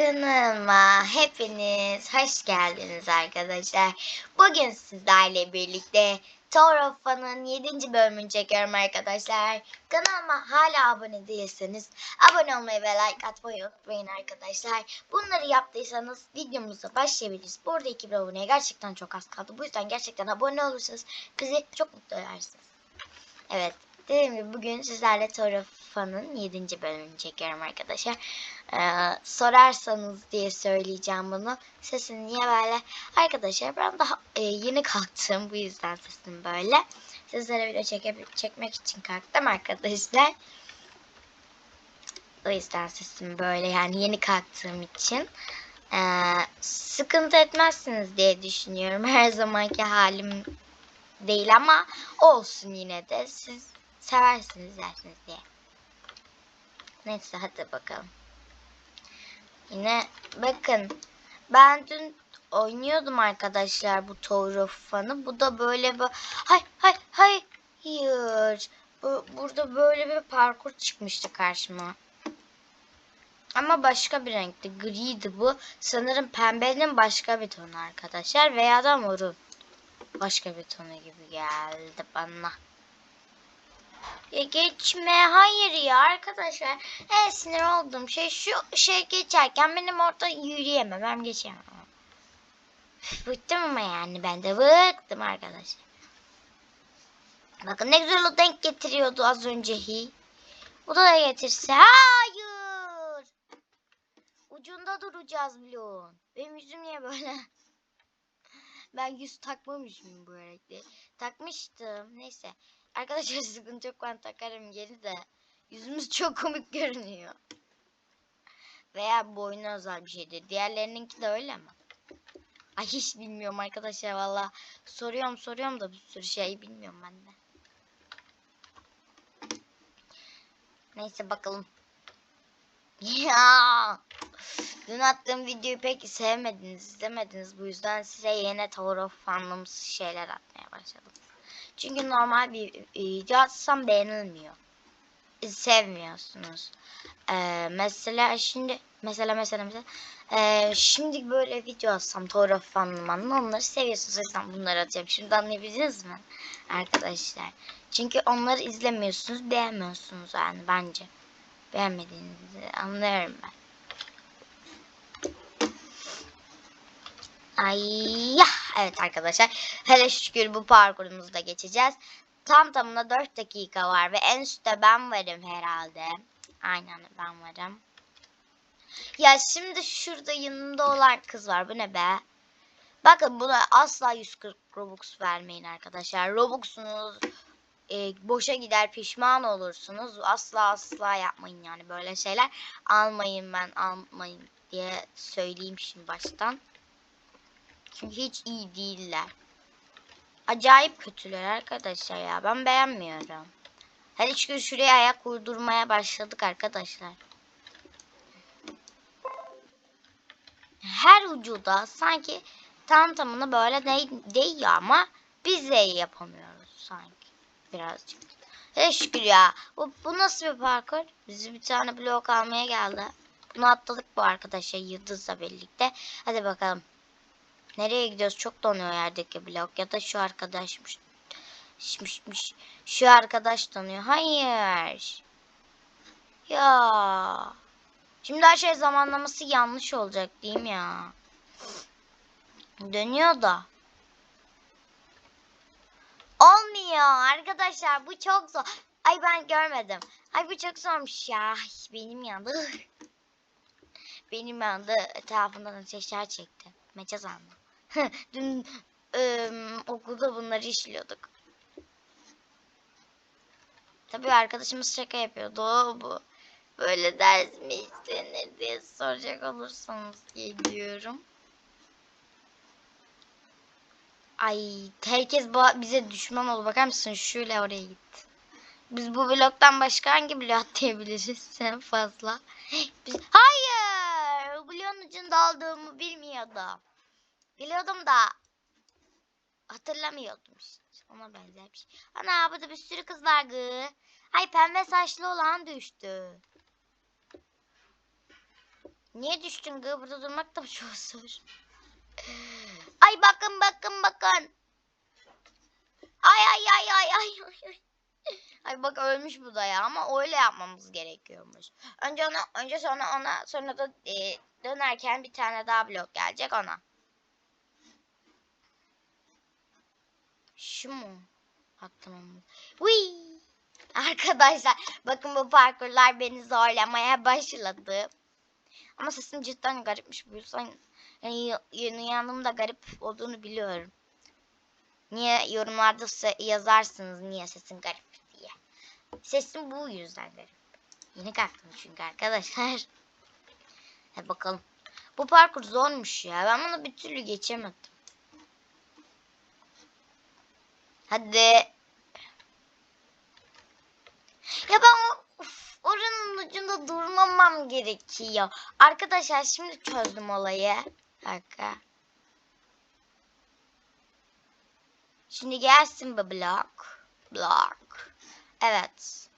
Kanalıma hepiniz hoş geldiniz arkadaşlar. Bugün sizlerle birlikte Torofa'nın 7. bölümünü çekiyorum arkadaşlar. Kanalıma hala abone değilseniz abone olmayı ve like atmayı unutmayın arkadaşlar. Bunları yaptıysanız videomuza başlayabiliriz. Burada 2000 aboneye gerçekten çok az kaldı. Bu yüzden gerçekten abone olursanız bizi çok mutlu edersiniz. Evet. Dediğim gibi bugün sizlerle Torofa'nın 7. bölümünü çekiyorum arkadaşlar. Ee, sorarsanız diye söyleyeceğim bunu. Sesim niye böyle? Arkadaşlar ben daha e, yeni kalktım. Bu yüzden sesim böyle. Sizlere video çeke, çekmek için kalktım arkadaşlar. O yüzden sesim böyle yani yeni kalktığım için. Ee, sıkıntı etmezsiniz diye düşünüyorum. Her zamanki halim değil ama olsun yine de siz seversiniz dersiniz diye. Neyse hadi bakalım. Yine bakın ben dün oynuyordum arkadaşlar bu Tower of Fun'ı. Bu da böyle bir hay hay hayır. Bu, burada böyle bir parkur çıkmıştı karşıma. Ama başka bir renkti. Griydi bu. Sanırım pembenin başka bir tonu arkadaşlar. Veya da moru. Başka bir tonu gibi geldi bana. Geçme. Hayır ya arkadaşlar. En sinir olduğum şey şu şey geçerken benim orada yürüyememem geçemem. Üf, Bıktım ama yani ben de bıktım arkadaşlar. Bakın ne güzel o denk getiriyordu az önce hi. O da getirse. Hayır. Ucunda duracağız bloğun. Benim yüzüm niye böyle? Ben yüz takmamışım bu arada. Takmıştım. Neyse. Arkadaşlar sıkıntı yok ben takarım geri de. Yüzümüz çok komik görünüyor. Veya boyuna özel bir şeydir. Diğerlerininki de öyle mi? Ay hiç bilmiyorum arkadaşlar valla. Soruyorum soruyorum da bir sürü şey bilmiyorum ben de. Neyse bakalım. Ya. Dün attığım videoyu pek sevmediniz, izlemediniz. Bu yüzden size yeni Tower of Fandoms şeyler atmaya başladım. Çünkü normal bir video atsam beğenilmiyor. Sevmiyorsunuz. Ee, mesela şimdi mesela mesela mesela ee, şimdi böyle video atsam of Fandom'dan onları seviyorsunuz. O yüzden bunları atacağım. Şimdi anlayabildiniz mi? Arkadaşlar. Çünkü onları izlemiyorsunuz, beğenmiyorsunuz yani bence. Beğenmediğinizi anlıyorum ben. Ay. Evet arkadaşlar. Hele şükür bu parkurumuzu da geçeceğiz. Tam tamına 4 dakika var ve en üstte ben varım herhalde. Aynen ben varım. Ya şimdi şurada yanımda olan kız var. Bu ne be? Bakın buna asla 140 Robux vermeyin arkadaşlar. Robux'unuz e, boşa gider pişman olursunuz. Asla asla yapmayın yani böyle şeyler. Almayın ben almayın diye söyleyeyim şimdi baştan. Çünkü hiç iyi değiller. Acayip kötüler arkadaşlar ya. Ben beğenmiyorum. Hadi çünkü şuraya ayak uydurmaya başladık arkadaşlar. Her ucuda sanki tam tamına böyle de değiyor ama biz de yapamıyoruz sanki. Birazcık. Hele şükür ya. Bu, bu nasıl bir parkur? Bizi bir tane blok almaya geldi. Bunu atladık bu arkadaşlar Yıldız'la birlikte. Hadi bakalım. Nereye gidiyoruz? Çok donuyor yerdeki blok. Ya da şu arkadaşmış. Şişmişmiş. Şu arkadaş donuyor. Hayır. Ya. Şimdi her şey zamanlaması yanlış olacak değil mi ya? Dönüyor da. Olmuyor arkadaşlar. Bu çok zor. Ay ben görmedim. Ay bu çok zormuş ya. Benim yandı. benim yandı. Etrafından ateşler çekti. Mecaz anlı. Dün ıı, okulda bunları işliyorduk. Tabii arkadaşımız şaka yapıyordu. O bu. Böyle ders mi istenir diye soracak olursanız geliyorum. Ay herkes bize düşman oldu. Bakar mısın? Şöyle oraya gitti. Biz bu bloktan başka hangi bloğa atlayabiliriz sen fazla? Biz... Hayır! Bloğun ucunda olduğumu bilmiyordum. Biliyordum da hatırlamıyordum işte. Ona benzer bir şey. Ana burada bir sürü kız var gı. Ay pembe saçlı olan düştü. Niye düştün gı? Burada durmak da çok zor. Ay bakın bakın bakın. Ay ay ay ay ay. ay. Ay bak ölmüş bu da ya ama öyle yapmamız gerekiyormuş. Önce ona önce sonra ona sonra da e, dönerken bir tane daha blok gelecek ona. Şu mu? Atlamamız. Uy! Arkadaşlar bakın bu parkurlar beni zorlamaya başladı. Ama sesim cidden garipmiş. Bu yüzden yani yeni uyandım da garip olduğunu biliyorum. Niye yorumlarda yazarsınız niye sesin garip diye. Sesim bu yüzden garip. Yeni kalktım çünkü arkadaşlar. Hadi bakalım. Bu parkur zormuş ya. Ben bunu bir türlü geçemedim. Hadi. Ya ben o- uf, oranın ucunda durmamam gerekiyor. Arkadaşlar şimdi çözdüm olayı. Dakika. Şimdi gelsin bu blok. Blok. Evet.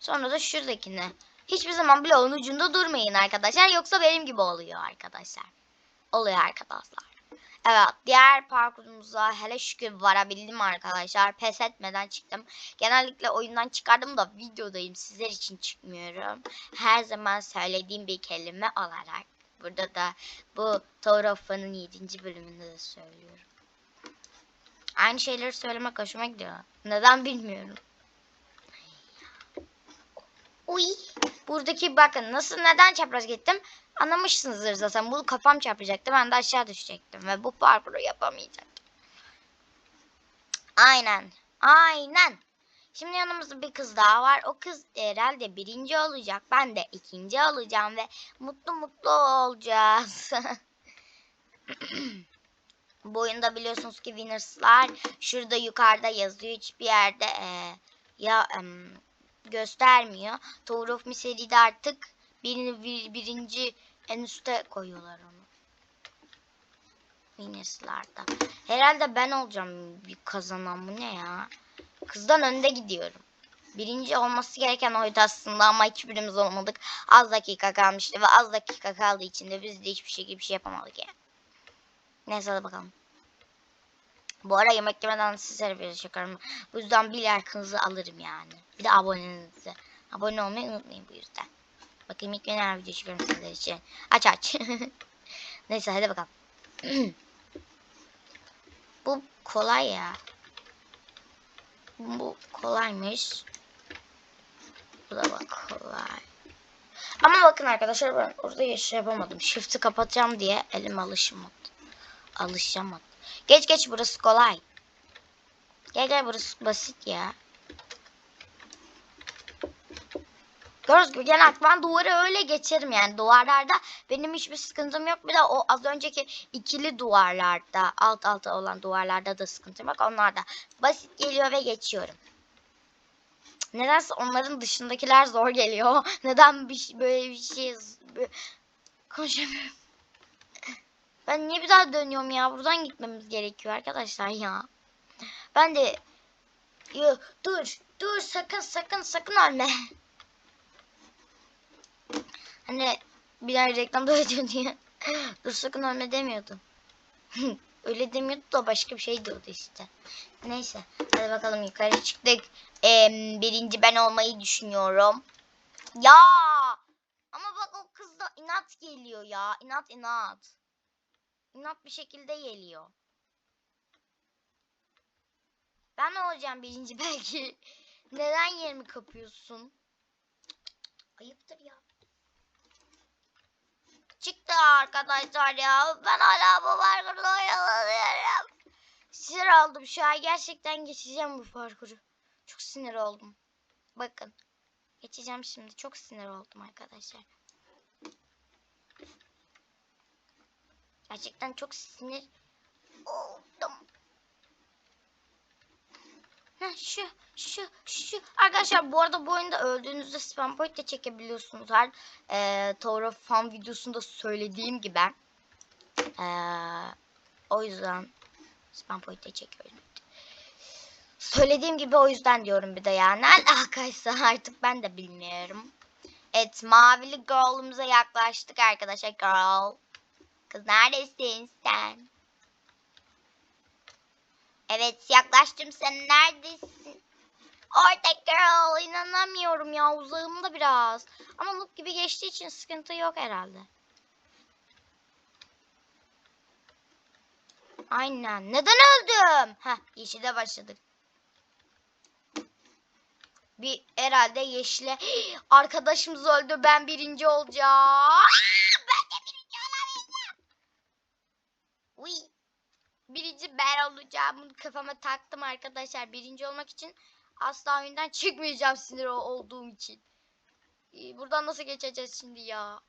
Sonra da şuradakine. Hiçbir zaman bloğun ucunda durmayın arkadaşlar. Yoksa benim gibi oluyor arkadaşlar. Oluyor arkadaşlar. Evet diğer parkurumuza hele şükür varabildim arkadaşlar. Pes etmeden çıktım. Genellikle oyundan çıkardım da videodayım. Sizler için çıkmıyorum. Her zaman söylediğim bir kelime olarak. Burada da bu Torofa'nın 7. bölümünde de söylüyorum. Aynı şeyleri söylemek hoşuma gidiyor. Neden bilmiyorum. Uy. Buradaki bakın nasıl neden çapraz gittim anlamışsınızdır zaten. Bu kafam çarpacaktı ben de aşağı düşecektim ve bu parkuru yapamayacaktım. Aynen. Aynen. Şimdi yanımızda bir kız daha var. O kız herhalde birinci olacak. Ben de ikinci olacağım ve mutlu mutlu olacağız. Bu oyunda biliyorsunuz ki winners'lar şurada yukarıda yazıyor. Hiçbir yerde eee, ya em, göstermiyor. Tower of Misery'de artık birini bir, birinci en üste koyuyorlar onu. Winners'larda. Herhalde ben olacağım bir kazanan bu ne ya? Kızdan önde gidiyorum. Birinci olması gereken oydu aslında ama hiçbirimiz olmadık. Az dakika kalmıştı ve az dakika kaldığı için de biz de hiçbir şekilde bir şey yapamadık yani. Neyse bakalım. Bu ara yemek yemeden sizlere bir çekerim. Bu yüzden bir like'ınızı alırım yani. Bir de abonenizi. Abone olmayı unutmayın bu yüzden. Bakayım ilk neler video çekiyorum sizler için. Aç aç. Neyse hadi bakalım. bu kolay ya. Bu kolaymış. Bu da bak kolay. Ama bakın arkadaşlar ben orada yaş yapamadım. Shift'i kapatacağım diye elim alışmadı. Alışamadı. Geç geç burası kolay. Gel gel burası basit ya. Gördüğünüz gibi genel ben duvarı öyle geçerim yani duvarlarda benim hiçbir sıkıntım yok. Bir de o az önceki ikili duvarlarda alt alta olan duvarlarda da sıkıntım yok. Onlarda basit geliyor ve geçiyorum. Nedense onların dışındakiler zor geliyor. Neden bir şey, böyle bir şey böyle- konuşamıyorum. Ben niye bir daha dönüyorum ya? Buradan gitmemiz gerekiyor arkadaşlar ya. Ben de Yo, dur dur sakın sakın sakın ölme. Hani bir daha reklamda öyle diyor dur sakın ölme demiyordu. öyle demiyordu da başka bir şey diyordu işte. Neyse hadi bakalım yukarı çıktık. Ee, birinci ben olmayı düşünüyorum. Ya ama bak o kız da inat geliyor ya. İnat inat. İnat bir şekilde geliyor. Ben olacağım birinci belki. Neden yerimi kapıyorsun? Ayıptır ya. Çıktı arkadaşlar ya. Ben hala bu parkurla oyalanıyorum. Sinir oldum şu an. Gerçekten geçeceğim bu parkuru. Çok sinir oldum. Bakın. Geçeceğim şimdi. Çok sinir oldum arkadaşlar. Gerçekten çok sinir oldum. Heh, şu, şu, şu. Arkadaşlar bu arada bu oyunda öldüğünüzde spam point de çekebiliyorsunuz. Her e, Tower of Fun videosunda söylediğim gibi. E, o yüzden spam point de çekiyorum. Söylediğim gibi o yüzden diyorum bir de yani. Alakaysa artık ben de bilmiyorum. Evet mavili girl'ımıza yaklaştık arkadaşlar. Girl. Kız neredesin sen? Evet yaklaştım sen neredesin? Orada girl inanamıyorum ya uzağımda biraz. Ama noob gibi geçtiği için sıkıntı yok herhalde. Aynen. Neden öldüm? Heh yeşile başladık. Bir herhalde yeşile arkadaşımız öldü ben birinci olacağım. Ben de birinci olamayacağım. Uy. Bunu kafama taktım arkadaşlar. Birinci olmak için asla oyundan çıkmayacağım sinir ol- olduğum için. Ee, Buradan nasıl geçeceğiz şimdi ya?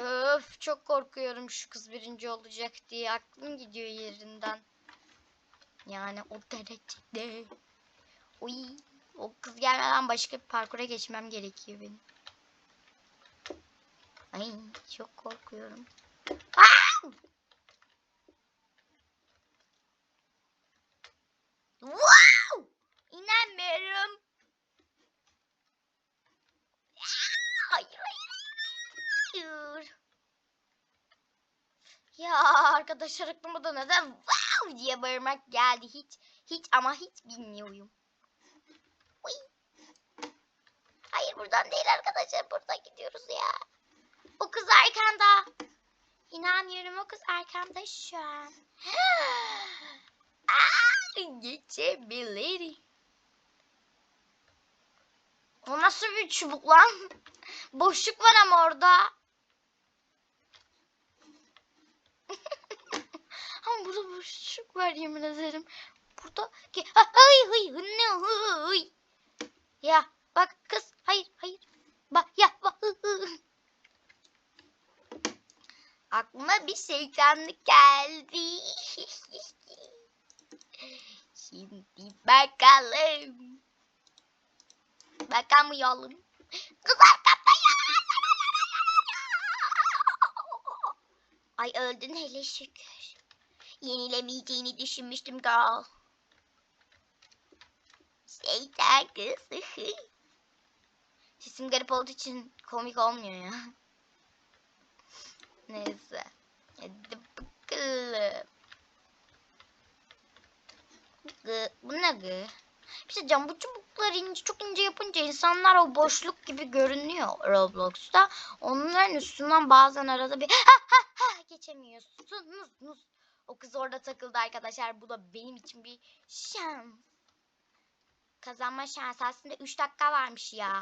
Öf çok korkuyorum şu kız birinci olacak diye. Aklım gidiyor yerinden. Yani o derecede. Uy. O kız gelmeden başka bir parkura geçmem gerekiyor benim. Ay çok korkuyorum. Aa! Wow! İnanmıyorum. Hayır. Ya arkadaşlar aklıma da neden wow diye bağırmak geldi hiç hiç ama hiç bilmiyorum. Uy. Hayır buradan değil arkadaşlar buradan gidiyoruz ya. O kız arkanda. İnanmıyorum o kız arkamda şu an. Aa, geçebilirim. O nasıl bir çubuk lan? Boşluk var ama orada. ama burada boşluk var yemin ederim. Burada ki Ha, hay hay ne hay. Ya bak kız hayır hayır. Bak ya bak. Aklıma bir şeytanlık geldi. Şimdi bakalım. Bakamıyorum. Kız arkamda Ay öldün hele şükür. Yenilemeyeceğini düşünmüştüm girl. Şeytan kız. Sesim garip olduğu için komik olmuyor ya. Neyse. Hadi bakalım. Gı? Bir şey diyeceğim, bu çubukları ince, çok ince yapınca insanlar o boşluk gibi görünüyor Roblox'ta. Onların üstünden bazen arada bir ha ha ha geçemiyorsunuz. O kız orada takıldı arkadaşlar. Bu da benim için bir şans. Kazanma şansı. Aslında 3 dakika varmış ya.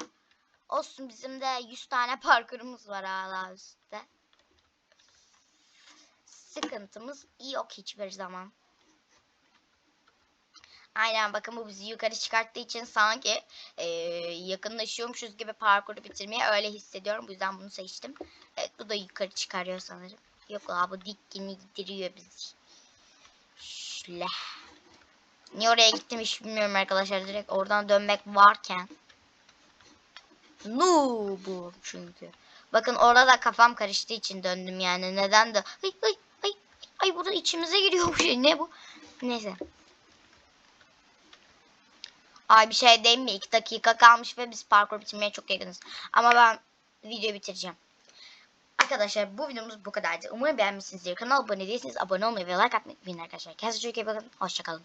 Olsun bizim de 100 tane parkurumuz var hala üstte. Sıkıntımız yok hiçbir zaman. Aynen bakın bu bizi yukarı çıkarttığı için sanki eee, yakınlaşıyormuşuz gibi parkuru bitirmeye öyle hissediyorum. Bu yüzden bunu seçtim. Evet bu da yukarı çıkarıyor sanırım. Yok la bu dikini gidiriyor bizi. Şöyle. Niye oraya gittim hiç bilmiyorum arkadaşlar. Direkt oradan dönmek varken. Nu bu çünkü. Bakın orada da kafam karıştığı için döndüm yani. Neden de. Ay ay ay. Ay burada içimize giriyor bu şey. Ne bu? Neyse. Ay bir şey değil mi? 2 dakika kalmış ve biz parkur bitirmeye çok yakınız. Ama ben videoyu bitireceğim. Arkadaşlar bu videomuz bu kadardı. Umarım beğenmişsinizdir. Kanala abone değilseniz abone olmayı ve like atmayı unutmayın arkadaşlar. Kendinize çok iyi bakın. Hoşçakalın.